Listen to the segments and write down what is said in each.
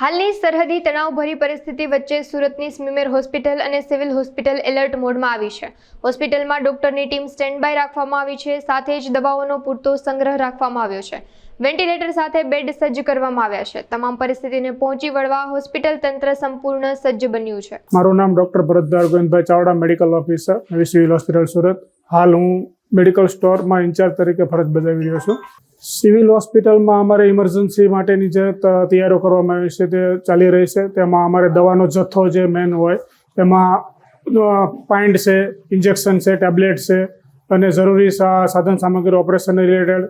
હાલની સરહદી તણાવભરી પરિસ્થિતિ વચ્ચે સુરતની સ્મીમેર હોસ્પિટલ અને સિવિલ હોસ્પિટલ એલર્ટ મોડમાં આવી છે. હોસ્પિટલમાં ડોક્ટરની ટીમ સ્ટેન્ડ બાય રાખવામાં આવી છે. સાથે જ દવાઓનો પૂરતો સંગ્રહ રાખવામાં આવ્યો છે. વેન્ટિલેટર સાથે બેડ સજ્જ કરવામાં આવ્યા છે. તમામ પરિસ્થિતિને પહોંચી વળવા હોસ્પિટલ તંત્ર સંપૂર્ણ સજ્જ બન્યું છે. મારું નામ doctor Bharatdar Govindbhai Chavda, medical officer civil hospital Surat. હાલ હું મેડિકલ સ્ટોરમાં ઇન્ચાર્જ તરીકે ફરજ બજાવી રહ્યો છું. સિવિલ હોસ્પિટલમાં અમારે ઇમરજન્સી માટેની જે તૈયારીઓ કરવામાં આવી છે તે ચાલી રહી છે. તેમાં અમારે દવાનો જથ્થો જે મેન હોય, તેમાં પાઇન્ટ છે ઇન્જેક્શન છે ટેબ્લેટ છે અને જરૂરી સાધન સામગ્રી ઓપરેશન રિલેટેડ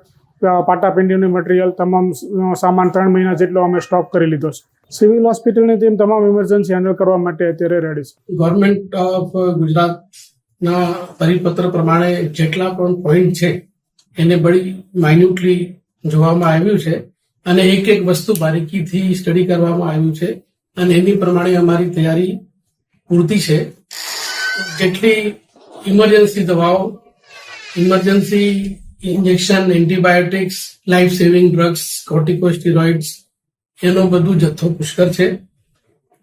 પાટાપિંડીનું મટીરિયલ તમામ સામાન ત્રણ મહિના જેટલો અમે સ્ટોક કરી લીધો છે. સિવિલ હોસ્પિટલની ટીમ તમામ ઇમરજન્સી હેન્ડલ કરવા માટે અત્યારે રેડી છે. ગવર્મેન્ટ ઓફ ગુજરાતના પરિપત્ર પ્રમાણે જેટલા પણ પોઈન્ટ છે એને બડી માઇન્યુટલી જોવામાં આવ્યું છે અને એક એક વસ્તુ બારીકીથી સ્ટડી કરવામાં આવ્યું છે અને એની પ્રમાણે અમારી તૈયારી પૂરતી છે. જેટલી ઇમરજન્સી દવાઓ emergency injection antibiotics life saving drugs corticosteroids એનો બધું જથ્થો પુષ્કળ છે.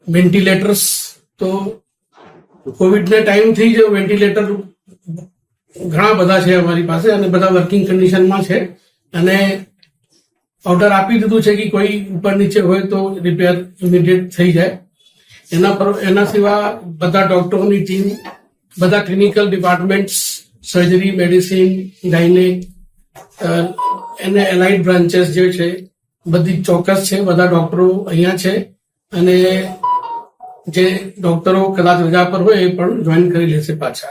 વેન્ટિલેટર્સ તો કોવિડના ટાઈમથી જ વેન્ટિલેટર ઘણા બધા છે અમારી પાસે અને બધા વર્કિંગ કન્ડિશનમાં છે. અને ઓર્ડર આપી દીધું છે કે કોઈ ઉપર નીચે હોય તો રિપેર ઇમિડિયેટ થઈ જાય. એના પર, એના સિવાય બધા ડોક્ટરોની ટીમ બધા ક્લિનિકલ ડિપાર્ટમેન્ટ્સ સર્જરી મેડિસિન ગાયને એને એલાઇડ બ્રાન્ચેસ જે છે, બધી ચોક્કસ છે, બધા ડોક્ટરો અહીંયા છે. અને જે ડોક્ટરો કદાચ રજા પર હોય એ પણ જોઈન કરી લેશે પાછા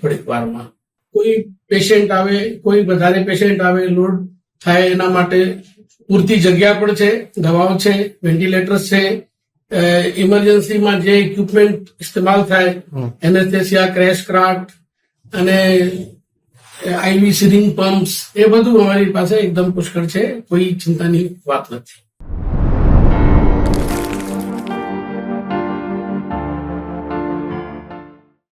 થોડીક વારમાં. કોઈ પેશન્ટ આવે કોઈ વધારે પેશન્ટ આવે લોડ થાય એના માટે પૂરતી જગ્યા પણ છે દવાઓ છે વેન્ટિલેટર્સ છે ઇમરજન્સીમાં જે ઇક્વિપમેન્ટ ઇસ્તેમાલ થાય એનેસ્થેસિયા ક્રેશ ક્રાટ અને આઈવી સિરિંગ પમ્પ્સ એ બધું અમારી પાસે એકદમ પુષ્કળ છે કોઈ ચિંતાની વાત નથી.